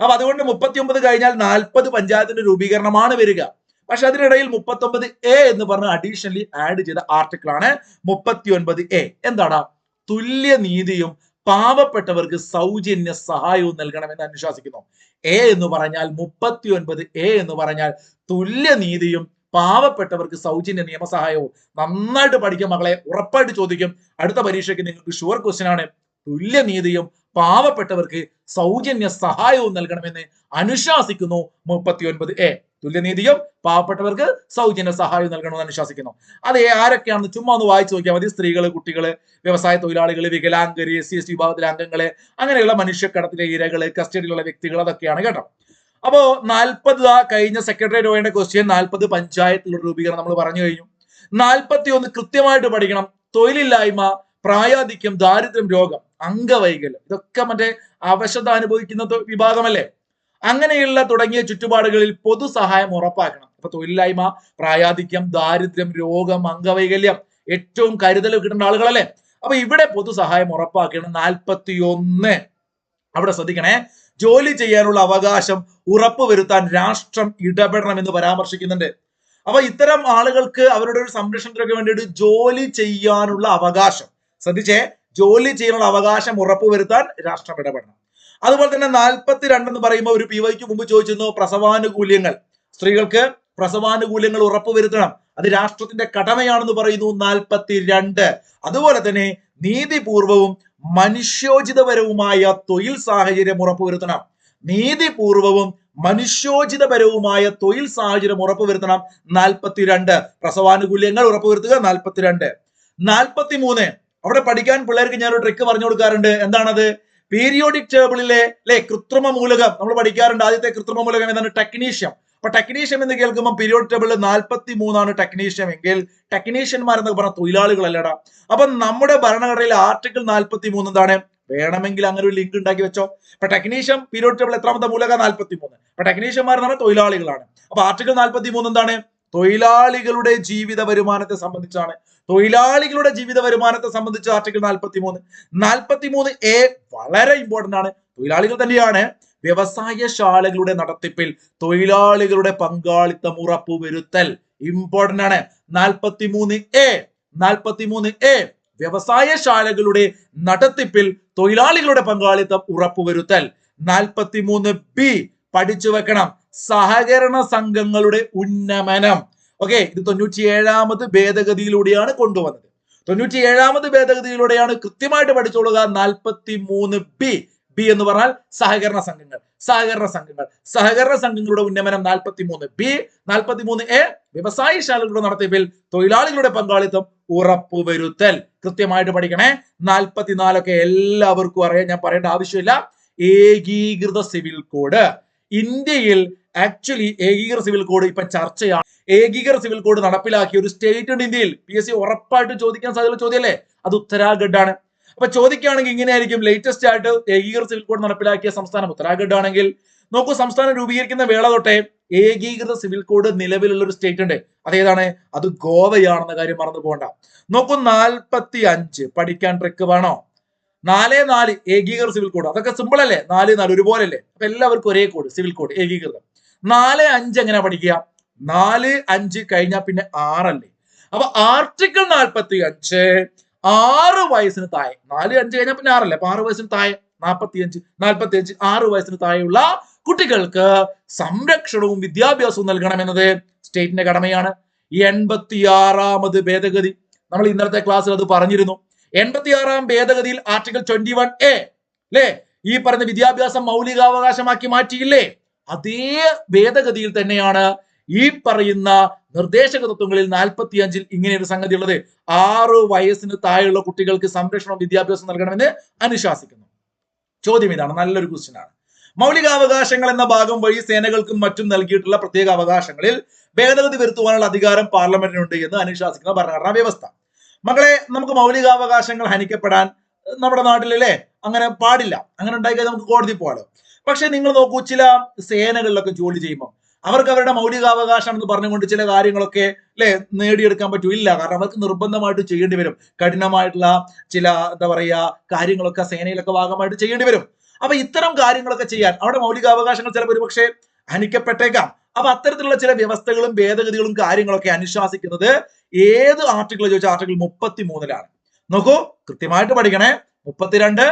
അപ്പൊ അതുകൊണ്ട് മുപ്പത്തി ഒമ്പത് കഴിഞ്ഞാൽ നാൽപ്പത് പഞ്ചായത്തിന്റെ രൂപീകരണമാണ് വരിക. പക്ഷെ അതിനിടയിൽ മുപ്പത്തി ഒമ്പത് എ എന്ന് പറഞ്ഞ അഡീഷണലി ആഡ് ചെയ്ത ആർട്ടിക്കിൾ ആണ് മുപ്പത്തി ഒൻപത് എ എന്താണ് തുല്യ നീതിയും പാവപ്പെട്ടവർക്ക് സൗജന്യ സഹായവും നൽകണമെന്ന് അനുശാസിക്കുന്നു എ എന്ന് പറഞ്ഞാൽ മുപ്പത്തി ഒൻപത് എ എന്ന് പറഞ്ഞാൽ തുല്യ നീതിയും പാവപ്പെട്ടവർക്ക് സൗജന്യ നിയമസഹായവും നന്നായിട്ട് പഠിക്കും മകളെ ഉറപ്പായിട്ട് ചോദിക്കും. അടുത്ത പരീക്ഷയ്ക്ക് നിങ്ങൾക്ക് ഷുവർ ക്വസ്റ്റ്യൻ ആണ്. തുല്യനീതിയും പാവപ്പെട്ടവർക്ക് സൗജന്യ സഹായവും നൽകണമെന്ന് അനുശാസിക്കുന്നു മുപ്പത്തി ഒൻപത് എ തുല്യനീതിയും പാവപ്പെട്ടവർക്ക് സൗജന്യ സഹായവും നൽകണമെന്ന് അനുശാസിക്കുന്നു. അത് ആരൊക്കെയാണെന്ന് ചുമ്മാ ഒന്ന് വായിച്ചു നോക്കിയാൽ മതി. സ്ത്രീകൾ കുട്ടികൾ വ്യവസായ തൊഴിലാളികൾ വികലാംഗര് എസ് സി എസ് വിഭാഗത്തിലെ അംഗങ്ങൾ അങ്ങനെയുള്ള മനുഷ്യക്കടത്തിലെ ഇരകൾ കസ്റ്റഡിയിലുള്ള വ്യക്തികൾ അതൊക്കെയാണ് കേട്ടോ. അപ്പോ നാൽപ്പത് കഴിഞ്ഞ സെക്രട്ടറി വേണ്ട ക്വസ്റ്റ്യൻ നാൽപ്പത് പഞ്ചായത്തിലുള്ള രൂപീകരണം നമ്മൾ പറഞ്ഞു കഴിഞ്ഞു. നാൽപ്പത്തി ഒന്ന് കൃത്യമായിട്ട് പഠിക്കണം. തൊഴിലില്ലായ്മ പ്രായാധിക്യം ദാരിദ്ര്യം രോഗം അംഗവൈകല്യം. ഇതൊക്കെ മറ്റേ അവശത അനുഭവിക്കുന്ന വിഭാഗമല്ലേ? അങ്ങനെയുള്ള തുടങ്ങിയ ചുറ്റുപാടുകളിൽ പൊതുസഹായം ഉറപ്പാക്കണം. അപ്പൊ തൊഴിലില്ലായ്മ പ്രായാധിക്യം ദാരിദ്ര്യം രോഗം അംഗവൈകല്യം ഏറ്റവും കരുതൽ കിട്ടേണ്ട ആളുകളല്ലേ? അപ്പൊ ഇവിടെ പൊതുസഹായം ഉറപ്പാക്കണം. നാൽപ്പത്തി ഒന്ന് അവിടെ ശ്രദ്ധിക്കണേ. ജോലി ചെയ്യാനുള്ള അവകാശം ഉറപ്പുവരുത്താൻ രാഷ്ട്രം ഇടപെടണം എന്ന് പരാമർശിക്കുന്നുണ്ട്. അപ്പൊ ഇത്തരം ആളുകൾക്ക് അവരുടെ ഒരു സംരക്ഷണത്തിനൊക്കെ വേണ്ടിയിട്ട് ജോലി ചെയ്യാനുള്ള അവകാശം. ശ്രദ്ധിച്ചേ ജോലി ചെയ്യാനുള്ള അവകാശം ഉറപ്പുവരുത്താൻ രാഷ്ട്രം ഇടപെടണം. അതുപോലെ തന്നെ നാൽപ്പത്തി എന്ന് പറയുമ്പോൾ ഒരു പി വൈക്ക് മുമ്പ് ചോദിച്ചിരുന്നു പ്രസവാനുകൂല്യങ്ങൾ. സ്ത്രീകൾക്ക് പ്രസവാനുകൂല്യങ്ങൾ ഉറപ്പുവരുത്തണം. അത് രാഷ്ട്രത്തിന്റെ കടമയാണെന്ന് പറയുന്നു നാൽപ്പത്തി രണ്ട് അതുപോലെ തന്നെ നീതിപൂർവവും മനുഷ്യോചിതപരവുമായ തൊഴിൽ സാഹചര്യം ഉറപ്പുവരുത്തണം. നീതിപൂർവവും മനുഷ്യോചിതപരവുമായ തൊഴിൽ സാഹചര്യം ഉറപ്പുവരുത്തണം. നാൽപ്പത്തിരണ്ട്. പ്രസവാനുകൂല്യങ്ങൾ ഉറപ്പുവരുത്തുക. നാൽപ്പത്തിരണ്ട്. നാൽപ്പത്തി മൂന്ന് അവിടെ പഠിക്കാൻ പിള്ളേർക്ക് ഞാൻ ഒരു ട്രിക്ക് പറഞ്ഞു കൊടുക്കാറുണ്ട്. എന്താണത്? പീരിയോഡിക് ടേബിളിലെ അല്ലെ കൃത്രിമ മൂലകം നമ്മൾ പഠിക്കാറുണ്ട് ആദ്യത്തെ കൃത്രിമ മൂലകം എന്താണ് ടെക്നീഷ്യം അപ്പൊ ടെക്നീഷ്യം എന്ന് കേൾക്കുമ്പോൾ പീരിയോഡ് ടേബിളിൽ നാൽപ്പത്തി മൂന്നാണ് ടെക്നീഷ്യം എങ്കിൽ ടെക്നീഷ്യന്മാർ എന്നൊക്കെ പറഞ്ഞ തൊഴിലാളികളല്ലടാ. അപ്പൊ നമ്മുടെ ഭരണഘടനയിൽ ആർട്ടിക്കിൾ നാൽപ്പത്തി മൂന്ന് എന്താണ്? വേണമെങ്കിൽ അങ്ങനെ ഒരു ലിങ്ക് ഉണ്ടാക്കി വെച്ചോ. ഇപ്പൊ ടെക്നീഷ്യൻ പീരിയോഡ് ടേബിൾ എത്രാമത്തെ മൂലക? നാൽപ്പത്തി മൂന്ന് അപ്പൊ ടെക്നീഷ്യന്മാർ എന്ന് പറഞ്ഞാൽ തൊഴിലാളികളാണ്. അപ്പൊ ആർട്ടിക്കിൾ നാൽപ്പത്തി മൂന്ന് എന്താണ്? തൊഴിലാളികളുടെ ജീവിത വരുമാനത്തെ സംബന്ധിച്ചാണ്. തൊഴിലാളികളുടെ ജീവിത വരുമാനത്തെ സംബന്ധിച്ച് ആർട്ടിക്കിൾ നാൽപ്പത്തി മൂന്ന് നാൽപ്പത്തി മൂന്ന് എ വളരെ ഇമ്പോർട്ടന്റ് ആണ്. തൊഴിലാളികൾ തന്നെയാണ്. വ്യവസായശാലകളുടെ നടത്തിപ്പിൽ തൊഴിലാളികളുടെ പങ്കാളിത്തം ഉറപ്പുവരുത്തൽ. ഇമ്പോർട്ടന്റ് ആണ്. നാൽപ്പത്തി മൂന്ന് എ നാൽപ്പത്തി മൂന്ന് എ വ്യവസായശാലകളുടെ നടത്തിപ്പിൽ തൊഴിലാളികളുടെ പങ്കാളിത്തം ഉറപ്പുവരുത്തൽ. നാൽപ്പത്തി മൂന്ന് ബി പഠിച്ചു വെക്കണം. സഹകരണ സംഘങ്ങളുടെ ഉന്നമനം. ഓക്കെ ഇത് തൊണ്ണൂറ്റി ഏഴാമത് ഭേദഗതിയിലൂടെയാണ് കൊണ്ടുവന്നത്. തൊണ്ണൂറ്റി ഏഴാമത് ഭേദഗതിയിലൂടെയാണ് കൃത്യമായിട്ട് പഠിച്ചോളുക. നാൽപ്പത്തി മൂന്ന് ബി ബി എന്ന് പറഞ്ഞാൽ സഹകരണ സംഘങ്ങൾ സഹകരണ സംഘങ്ങൾ. സഹകരണ സംഘങ്ങളുടെ ഉന്നമനം നാൽപ്പത്തി മൂന്ന് ബി നാൽപ്പത്തി മൂന്ന് എ വ്യവസായശാലകളുടെ നടത്തിപ്പിൽ തൊഴിലാളികളുടെ പങ്കാളിത്തം ഉറപ്പുവരുത്തൽ. കൃത്യമായിട്ട് പഠിക്കണേ. നാൽപ്പത്തിനാലൊക്കെ എല്ലാവർക്കും അറിയാം. ഞാൻ പറയേണ്ട ആവശ്യമില്ല. ഏകീകൃത സിവിൽ കോഡ്. ഇന്ത്യയിൽ ആക്ച്വലി ഏകീകൃത സിവിൽ കോഡ് ഇപ്പൊ ചർച്ചയാണ്. ഏകീകൃത സിവിൽ കോഡ് നടപ്പിലാക്കിയ ഒരു സ്റ്റേറ്റ് ഉണ്ട് ഇന്ത്യയിൽ. പി എസ് സി ഉറപ്പായിട്ട് ചോദിക്കാൻ സാധ്യതയുള്ള ചോദ്യമല്ലേ? അത് ഉത്തരാഖണ്ഡ് ആണ് അപ്പൊ ചോദിക്കുകയാണെങ്കിൽ ഇങ്ങനെയായിരിക്കും ലേറ്റസ്റ്റ് ആയിട്ട് ഏകീകൃത സിവിൽ കോഡ് നടപ്പിലാക്കിയ സംസ്ഥാനം. ഉത്തരാഖണ്ഡ് ആണെങ്കിൽ നോക്കൂ സംസ്ഥാനം രൂപീകരിക്കുന്ന വേള തൊട്ടേ ഏകീകൃത സിവിൽ കോഡ് നിലവിലുള്ള ഒരു സ്റ്റേറ്റ് ഉണ്ട്. അതേതാണ്? അത് ഗോവയാണെന്ന കാര്യം മറന്നു പോകണ്ട. നോക്കൂ നാൽപ്പത്തി അഞ്ച് പഠിക്കാൻ ട്രിക്ക് വേണോ? നാല് നാല് ഏകീകൃത സിവിൽ കോഡ് അതൊക്കെ സിമ്പിൾ അല്ലേ? നാല് നാല് ഒരുപോലെ അല്ലേ അപ്പൊ എല്ലാവർക്കും ഒരേ കോഡ് സിവിൽ കോഡ് ഏകീകൃതം. നാല് അഞ്ച് എങ്ങനെ പഠിക്കുക? നാല് അഞ്ച് കഴിഞ്ഞാൽ പിന്നെ ആറല്ലേ? അപ്പൊ ആർട്ടിക്കിൾ നാൽപ്പത്തി അഞ്ച് ആറ് വയസ്സിന് താഴെ. നാല് അഞ്ച് കഴിഞ്ഞാൽ പിന്നെ ആറല്ലേ? അപ്പൊ ആറ് വയസ്സിന് താഴെ നാൽപ്പത്തി അഞ്ച് നാൽപ്പത്തി അഞ്ച് ആറ് വയസ്സിന് താഴെയുള്ള കുട്ടികൾക്ക് സംരക്ഷണവും വിദ്യാഭ്യാസവും നൽകണമെന്നത് സ്റ്റേറ്റിന്റെ കടമയാണ്. എൺപത്തിയാറാമത് ഭേദഗതി. നമ്മൾ ഇന്നലത്തെ ക്ലാസ്സിൽ അത് പറഞ്ഞിരുന്നു. എൺപത്തിയാറാം ഭേദഗതിയിൽ ആർട്ടിക്കിൾ ട്വന്റി വൺ എ അല്ലേ ഈ പറയുന്ന വിദ്യാഭ്യാസം മൗലികാവകാശമാക്കി മാറ്റിയില്ലേ? അതേ ഭേദഗതിയിൽ തന്നെയാണ് ഈ പറയുന്ന നിർദ്ദേശക തത്വങ്ങളിൽ നാൽപ്പത്തി അഞ്ചിൽ ഇങ്ങനെ ഒരു സംഗതി ഉള്ളത് ആറ് വയസ്സിന് താഴെയുള്ള കുട്ടികൾക്ക് സംരക്ഷണം വിദ്യാഭ്യാസം നൽകണമെന്ന് അനുശാസിക്കുന്നു. ചോദ്യം ഇതാണ്. നല്ലൊരു ക്വസ്റ്റ്യൻ ആണ്. മൗലികാവകാശങ്ങൾ എന്ന ഭാഗം വഴി സേനകൾക്കും മറ്റും നൽകിയിട്ടുള്ള പ്രത്യേക അവകാശങ്ങളിൽ ഭേദഗതി വരുത്തുവാനുള്ള അധികാരം പാർലമെന്റിനുണ്ട് എന്ന് അനുശാസിക്കുന്ന ഭരണഘടനാ വ്യവസ്ഥ. മക്കളെ നമുക്ക് മൗലികാവകാശങ്ങൾ ഹനിക്കപ്പെടാൻ നമ്മുടെ നാട്ടിലല്ലേ? അങ്ങനെ പാടില്ല. അങ്ങനെ ഉണ്ടായിക്കഴിഞ്ഞാൽ നമുക്ക് കോടതി പോകാലോ പക്ഷെ നിങ്ങൾ നോക്കൂ ചില സേനകളിലൊക്കെ ജോലി ചെയ്യുമ്പോൾ അവർക്ക് അവരുടെ മൗലികാവകാശം എന്ന് പറഞ്ഞുകൊണ്ട് ചില കാര്യങ്ങളൊക്കെ അല്ലെ നേടിയെടുക്കാൻ പറ്റൂ. ഇല്ല കാരണം അവർക്ക് നിർബന്ധമായിട്ട് ചെയ്യേണ്ടി വരും. കഠിനമായിട്ടുള്ള ചില എന്താ പറയുക കാര്യങ്ങളൊക്കെ സേനയിലൊക്കെ ഭാഗമായിട്ട് ചെയ്യേണ്ടി വരും. അപ്പൊ ഇത്തരം കാര്യങ്ങളൊക്കെ ചെയ്യാൻ അവിടെ മൗലികാവകാശങ്ങൾ ചിലപ്പോൾ ഒരുപക്ഷെ ഹനിക്കപ്പെട്ടേക്കാം. അപ്പൊ അത്തരത്തിലുള്ള ചില വ്യവസ്ഥകളും ഭേദഗതികളും കാര്യങ്ങളൊക്കെ അനുശാസിക്കുന്നത് ഏത് ആർട്ടിക്കിൾ ചോദിച്ചാൽ ആർട്ടിക്കിൾ മുപ്പത്തി മൂന്നിലാണ് നോക്കൂ കൃത്യമായിട്ട് പഠിക്കണേ. മുപ്പത്തിരണ്ട്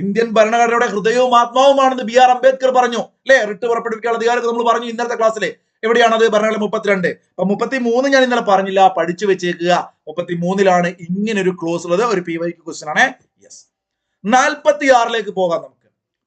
ഇന്ത്യൻ ഭരണഘടനയുടെ ഹൃദയവും ആത്മാവുമാണെന്ന് ബി ആർ അംബേദ്കർ പറഞ്ഞു. അല്ലെ? റിട്ട് പുറപ്പെടുവിക്കാനുള്ള അധികാരം നമ്മൾ പറഞ്ഞു ഇന്നത്തെ ക്ലാസ്സിലെ. എവിടെയാണത് ഭരണഘടന മുപ്പത്തിരണ്ട്. അപ്പൊ മുപ്പത്തി മൂന്ന് ഞാൻ ഇന്നലെ പറഞ്ഞില്ല. പഠിച്ചു വെച്ചേക്കുക. മുപ്പത്തി മൂന്നിലാണ് ഇങ്ങനെ ഒരു ക്ലോസ് ഉള്ളത്. ഒരു പി വൈക്ക് ക്വസ്റ്റൻ ആണ്. യെസ് നാൽപ്പത്തി ആറിലേക്ക് പോകാം നമുക്ക്.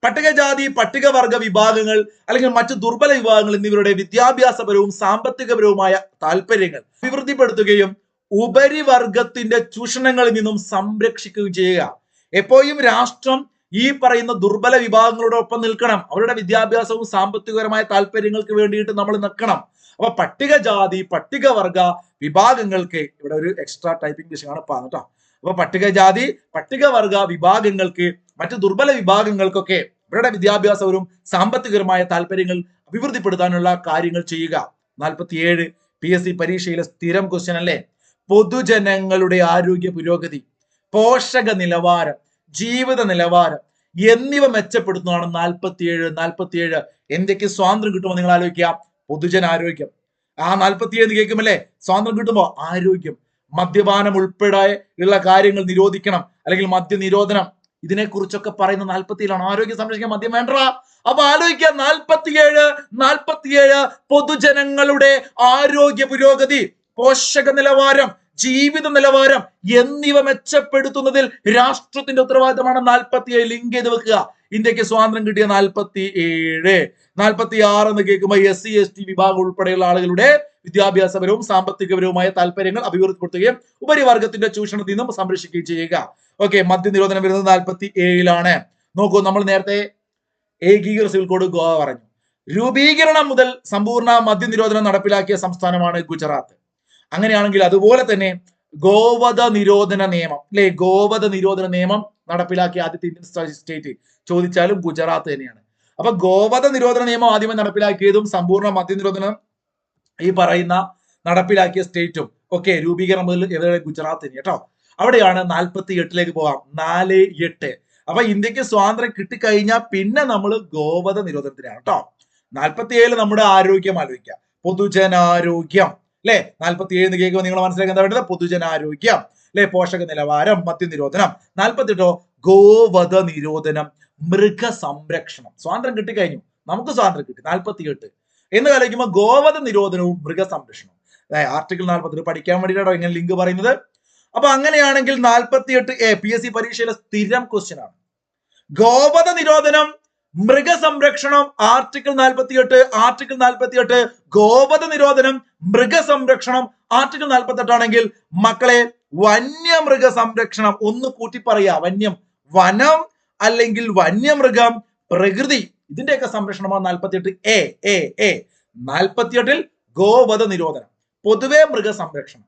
പട്ടികജാതി പട്ടികവർഗ വിഭാഗങ്ങൾ അല്ലെങ്കിൽ മറ്റ് ദുർബല വിഭാഗങ്ങൾ എന്നിവരുടെ വിദ്യാഭ്യാസപരവും സാമ്പത്തികപരവുമായ താല്പര്യങ്ങൾ അഭിവൃദ്ധിപ്പെടുത്തുകയും ഉപരിവർഗത്തിന്റെ ചൂഷണങ്ങളിൽ നിന്നും സംരക്ഷിക്കുകയും ചെയ്യുക. എപ്പോഴും രാഷ്ട്രം ഈ പറയുന്ന ദുർബല വിഭാഗങ്ങളോടൊപ്പം നിൽക്കണം. അവരുടെ വിദ്യാഭ്യാസവും സാമ്പത്തികപരമായ താല്പര്യങ്ങൾക്ക് വേണ്ടിയിട്ട് നമ്മൾ നിൽക്കണം. അപ്പൊ പട്ടികജാതി പട്ടികവർഗ വിഭാഗങ്ങൾക്ക് ഇവിടെ ഒരു എക്സ്ട്രാ ടൈപ്പിംഗ് വിഷയമാണ് പാ കേട്ടോ. അപ്പൊ പട്ടികജാതി പട്ടികവർഗ വിഭാഗങ്ങൾക്ക് മറ്റ് ദുർബല വിഭാഗങ്ങൾക്കൊക്കെ ഇവരുടെ വിദ്യാഭ്യാസവും സാമ്പത്തികപരമായ താല്പര്യങ്ങൾ അഭിവൃദ്ധിപ്പെടുത്താനുള്ള കാര്യങ്ങൾ ചെയ്യുക. നാൽപ്പത്തിയേഴ് പി എസ് സി പരീക്ഷയിലെ സ്ഥിരം ക്വസ്റ്റ്യൻ അല്ലേ? പൊതുജനങ്ങളുടെ ആരോഗ്യ പുരോഗതി പോഷക നിലവാരം ജീവിത നിലവാരം എന്നിവ മെച്ചപ്പെടുത്തുന്നതാണ് നാൽപ്പത്തിയേഴ് നാൽപ്പത്തിയേഴ്. എന്തൊക്കെ സ്വാതന്ത്ര്യം കിട്ടുമോ നിങ്ങൾ ആലോചിക്കുക. പൊതുജനാരോഗ്യം ആ നാൽപ്പത്തിയേഴ് കേൾക്കുമല്ലേ? സ്വാതന്ത്ര്യം കിട്ടുമ്പോ ആരോഗ്യം. മദ്യപാനം ഉൾപ്പെടെ ഉള്ള കാര്യങ്ങൾ നിരോധിക്കണം. അല്ലെങ്കിൽ മദ്യ നിരോധനം ഇതിനെക്കുറിച്ചൊക്കെ പറയുന്ന നാൽപ്പത്തിയിലാണ് ആരോഗ്യം സംരക്ഷിക്കാൻ മദ്യം വേണ്ട. അപ്പൊ ആലോചിക്കുക. നാൽപ്പത്തിയേഴ് നാൽപ്പത്തിയേഴ് പൊതുജനങ്ങളുടെ ആരോഗ്യ പുരോഗതി പോഷക നിലവാരം ജീവിത നിലവാരം എന്നിവ മെച്ചപ്പെടുത്തുന്നതിൽ രാഷ്ട്രത്തിന്റെ ഉത്തരവാദിത്തമാണ് നാൽപ്പത്തി ഏഴ് ലിങ്ക് ചെയ്ത് വെക്കുക. ഇന്ത്യയ്ക്ക് സ്വാതന്ത്ര്യം കിട്ടിയ നാൽപ്പത്തി ഏഴ് നാൽപ്പത്തി ആറ് എന്ന് കേൾക്കുമ്പോൾ എസ് സി എസ് ടി വിഭാഗം ഉൾപ്പെടെയുള്ള ആളുകളുടെ വിദ്യാഭ്യാസപരവും സാമ്പത്തികപരവുമായ താല്പര്യങ്ങൾ അഭിവൃദ്ധിപ്പെടുത്തുകയും ഉപരിവർഗത്തിന്റെ ചൂഷണത്തിൽ നിന്നും സംരക്ഷിക്കുകയും ചെയ്യുക. ഓക്കെ മദ്യ നിരോധനം വരുന്നത് നാൽപ്പത്തി ഏഴിലാണ് നോക്കൂ നമ്മൾ നേരത്തെ ഏകീകൃത സിവിൽ കോഡ് ഗോവ പറഞ്ഞു. രൂപീകരണം മുതൽ സമ്പൂർണ മദ്യ നിരോധനം നടപ്പിലാക്കിയ സംസ്ഥാനമാണ് ഗുജറാത്ത്. അങ്ങനെയാണെങ്കിൽ അതുപോലെ തന്നെ ഗോവധ നിരോധന നിയമം അല്ലെ ഗോവധ നിരോധന നിയമം നടപ്പിലാക്കിയ ആദ്യത്തെ ഇന്ത്യൻ സ്റ്റേറ്റ് ചോദിച്ചാലും ഗുജറാത്ത് തന്നെയാണ്. അപ്പൊ ഗോവധ നിരോധന നിയമം ആദ്യമേ നടപ്പിലാക്കിയതും സമ്പൂർണ മദ്യ നിരോധനം ഈ പറയുന്ന നടപ്പിലാക്കിയ സ്റ്റേറ്റും ഒക്കെ രൂപീകരണം ഗുജറാത്ത് തന്നെ. കേട്ടോ? അവിടെയാണ് നാൽപ്പത്തി എട്ടിലേക്ക് പോകാം. നാല് എട്ട്. അപ്പൊ ഇന്ത്യയ്ക്ക് സ്വാതന്ത്ര്യം കിട്ടിക്കഴിഞ്ഞാൽ പിന്നെ നമ്മൾ ഗോവധ നിരോധനത്തിനാണ്. കേട്ടോ? നാൽപ്പത്തി ഏഴിൽ നമ്മുടെ ആരോഗ്യം ആലോചിക്കാം. പൊതുജനാരോഗ്യം. അല്ലെ നാൽപ്പത്തി ഏഴ് കേൾക്കുമ്പോൾ നിങ്ങൾ മനസ്സിലാക്കാൻ എന്താ വേണ്ടത്? പൊതുജനാരോഗ്യം. അല്ലെ പോഷക നിലവാരം മദ്യ നിരോധനം നാൽപ്പത്തെട്ടോ ഗോവധ നിരോധനം മൃഗ സംരക്ഷണം സ്വാതന്ത്ര്യം കിട്ടിക്കഴിഞ്ഞു. നമുക്ക് സ്വാതന്ത്ര്യം കിട്ടി. നാൽപ്പത്തി എട്ട് എന്ന് ആലോചിക്കുമ്പോൾ ഗോവധ നിരോധനവും മൃഗ സംരക്ഷണവും ആർട്ടിക്കിൾ നാൽപ്പത്തി പഠിക്കാൻ വേണ്ടിയിട്ടാണോ ഇങ്ങനെ ലിങ്ക് പറയുന്നത്? അപ്പൊ അങ്ങനെയാണെങ്കിൽ നാൽപ്പത്തി എട്ട് എ പി എസ് സി പരീക്ഷയിലെ സ്ഥിരം ക്വസ്റ്റ്യൻ ആണ്. ഗോവധ നിരോധനം മൃഗസംരക്ഷണം ആർട്ടിക്കിൾ നാൽപ്പത്തി എട്ട് ആർട്ടിക്കിൾ നാൽപ്പത്തി എട്ട് ഗോപത നിരോധനം മൃഗസംരക്ഷണം ആർട്ടിക്കിൾ നാൽപ്പത്തി എട്ടാണെങ്കിൽ മക്കളെ വന്യമൃഗ സംരക്ഷണം ഒന്ന് കൂട്ടി പറയാ വന്യം വനം അല്ലെങ്കിൽ വന്യമൃഗം പ്രകൃതി. ഇതിന്റെയൊക്കെ സംരക്ഷണമാണ് നാൽപ്പത്തിയെട്ട് എ എ എ. നാൽപ്പത്തിയെട്ടിൽ ഗോവധ നിരോധനം. പൊതുവെ മൃഗസംരക്ഷണം.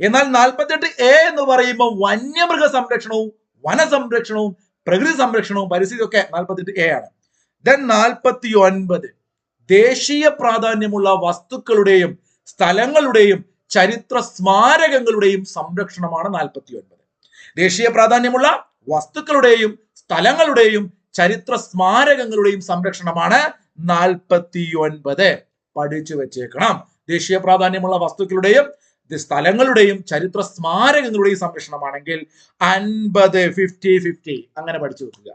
എന്നാൽ നാൽപ്പത്തിയെട്ട് എ എന്ന് പറയുമ്പോൾ വന്യമൃഗ സംരക്ഷണവും വനസംരക്ഷണവും പ്രകൃതി സംരക്ഷണവും പരിസ്ഥിതി ഒക്കെ നാൽപ്പത്തിയെട്ട് എ ആണ്. ദെൻ നാൽപ്പത്തി ഒൻപത് ദേശീയ പ്രാധാന്യമുള്ള വസ്തുക്കളുടെയും സ്ഥലങ്ങളുടെയും ചരിത്ര സ്മാരകങ്ങളുടെയും സംരക്ഷണമാണ് നാൽപ്പത്തി ഒൻപത് ദേശീയ പ്രാധാന്യമുള്ള വസ്തുക്കളുടെയും സ്ഥലങ്ങളുടെയും ചരിത്ര സ്മാരകങ്ങളുടെയും സംരക്ഷണമാണ് നാൽപ്പത്തി ഒൻപത് പഠിച്ചു വെച്ചേക്കണം. ദേശീയ പ്രാധാന്യമുള്ള വസ്തുക്കളുടെയും സ്ഥലങ്ങളുടെയും ചരിത്ര സ്മാരകങ്ങളുടെയും സംരക്ഷണമാണെങ്കിൽ അൻപത് ഫിഫ്റ്റി ഫിഫ്റ്റി അങ്ങനെ പഠിച്ചു വെക്കുക.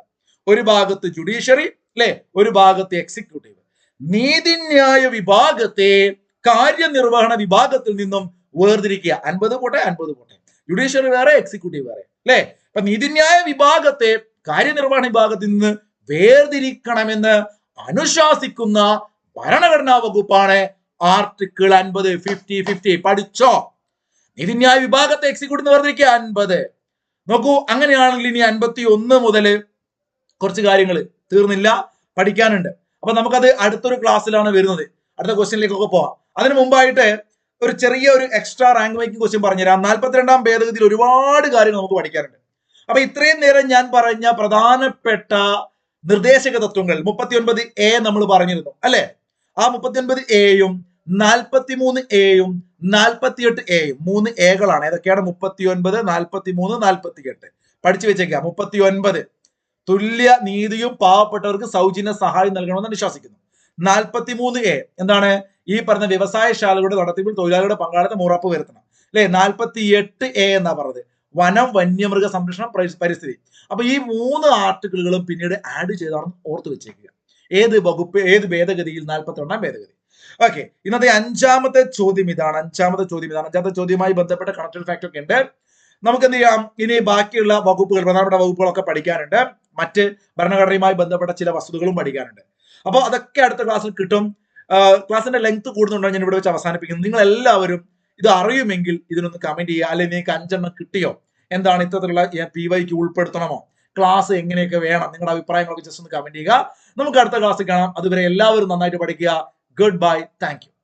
ഒരു ഭാഗത്ത് ജുഡീഷ്യറി അല്ലെ ഒരു ഭാഗത്ത് എക്സിക്യൂട്ടീവ് നീതിന്യായ വിഭാഗത്തെ കാര്യനിർവഹണ വിഭാഗത്തിൽ നിന്നും വേർതിരിക്കുക. അൻപത് പോട്ടെ അൻപത് പോട്ടെ. ജുഡീഷ്യറി വേറെ എക്സിക്യൂട്ടീവ് വേറെ അല്ലെ അപ്പൊ നീതിന്യായ വിഭാഗത്തെ കാര്യനിർവഹണ വിഭാഗത്തിൽ നിന്ന് വേർതിരിക്കണമെന്ന് അനുശാസിക്കുന്ന ഭരണഘടനാ വകുപ്പാണ് ആർട്ടിക്കിൾ അൻപത് ഫിഫ്റ്റി ഫിഫ്റ്റി പഠിച്ചോ? നീതിന്യായ വിഭാഗത്തെ എക്സിക്യൂട്ട് എന്ന് പറഞ്ഞിരിക്കുക അൻപത്. നോക്കൂ അങ്ങനെയാണെങ്കിൽ ഇനി അൻപത്തി ഒന്ന് മുതൽ കുറച്ച് കാര്യങ്ങൾ തീർന്നില്ല പഠിക്കാനുണ്ട്. അപ്പൊ നമുക്കത് അടുത്തൊരു ക്ലാസ്സിലാണ് വരുന്നത്. അടുത്ത ക്വസ്റ്റ്യനിലേക്കൊക്കെ പോവാം. അതിനു മുമ്പായിട്ട് ഒരു ചെറിയ ഒരു എക്സ്ട്രാ റാങ്ക് മേക്കിംഗ് ക്വസ്റ്റ്യൻ പറഞ്ഞുതരാം. നാൽപ്പത്തിരണ്ടാം ഭേദഗതിയിൽ ഒരുപാട് കാര്യങ്ങൾ നമുക്ക് പഠിക്കാനുണ്ട്. അപ്പൊ ഇത്രയും നേരം ഞാൻ പറഞ്ഞ പ്രധാനപ്പെട്ട നിർദ്ദേശക തത്വങ്ങൾ മുപ്പത്തി ഒൻപത് എ നമ്മൾ പറഞ്ഞിരുന്നു അല്ലെ? ആ മുപ്പത്തിയൊൻപത് എയും നാൽപ്പത്തിമൂന്ന് എയും നാൽപ്പത്തിയെട്ട് എയും മൂന്ന് എകളാണ് ഏതൊക്കെയാണ്? മുപ്പത്തിയൊൻപത് നാൽപ്പത്തി മൂന്ന് നാൽപ്പത്തി എട്ട് പഠിച്ചു വെച്ചേക്കാം. മുപ്പത്തിയൊൻപത്. തുല്യ നീതിയും പാവപ്പെട്ടവർക്ക് സൗജന്യ സഹായം നൽകണമെന്ന് വിശ്വസിക്കുന്നു. നാൽപ്പത്തിമൂന്ന് എ എന്താണ്? ഈ പറഞ്ഞ വ്യവസായശാലകളുടെ നടത്തിപ്പിൽ തൊഴിലാളികളുടെ പങ്കാളിത്തം ഉറപ്പ് വരുത്തണം. അല്ലെ? നാൽപ്പത്തി എട്ട് എ എന്നാ പറഞ്ഞത്. വനം വന്യമൃഗ സംരക്ഷണം പരിസ്ഥിതി. അപ്പൊ ഈ മൂന്ന് ആർട്ടിക്കിളുകളും പിന്നീട് ആഡ് ചെയ്താണെന്ന് ഓർത്ത് വെച്ചേക്കുക ഏത് വകുപ്പ് ഏത് ഭേദഗതിയിൽ നാൽപ്പത്തി ഒന്നാം ഭേദഗതി. ഓക്കെ ഇന്നത്തെ അഞ്ചാമത്തെ ചോദ്യം ഇതാണ്. അഞ്ചാമത്തെ ചോദ്യം ഇതാണ്. അഞ്ചാമത്തെ ചോദ്യവുമായി ബന്ധപ്പെട്ട കണക്റ്റഡ് ഫാക്ട് ഒക്കെ ഉണ്ട്. നമുക്ക് എന്ത് ചെയ്യാം? ഇനി ബാക്കിയുള്ള വകുപ്പുകൾ പ്രധാനപ്പെട്ട വകുപ്പുകളൊക്കെ പഠിക്കാനുണ്ട്. മറ്റ് ഭരണഘടനയുമായി ബന്ധപ്പെട്ട ചില വസ്തുതകളും പഠിക്കാനുണ്ട്. അപ്പോൾ അതൊക്കെ അടുത്ത ക്ലാസ്സിൽ കിട്ടും. ക്ലാസ്സിന്റെ ലെങ്ത് കൂടുന്നുണ്ടോ ഞാൻ ഇവിടെ വെച്ച് അവസാനിപ്പിക്കുന്നു. നിങ്ങൾ എല്ലാവരും ഇത് അറിയുമെങ്കിൽ ഇതിനൊന്ന് കമന്റ് ചെയ്യുക. അല്ലെങ്കിൽ നിങ്ങൾക്ക് അഞ്ചെണ്ണം കിട്ടിയോ? എന്താണ് ഇത്തരത്തിലുള്ള പി വൈക്ക് ഉൾപ്പെടുത്തണമോ? ക്ലാസ് എങ്ങനെയൊക്കെ വേണം നിങ്ങളുടെ അഭിപ്രായങ്ങളൊക്കെ ജസ്റ്റ് ഒന്ന് കമന്റ് ചെയ്യുക. നമുക്ക് അടുത്ത ക്ലാസ്സിൽ കാണാം. അതുവരെ എല്ലാവരും നന്നായിട്ട് പഠിക്കുക. Good bye thank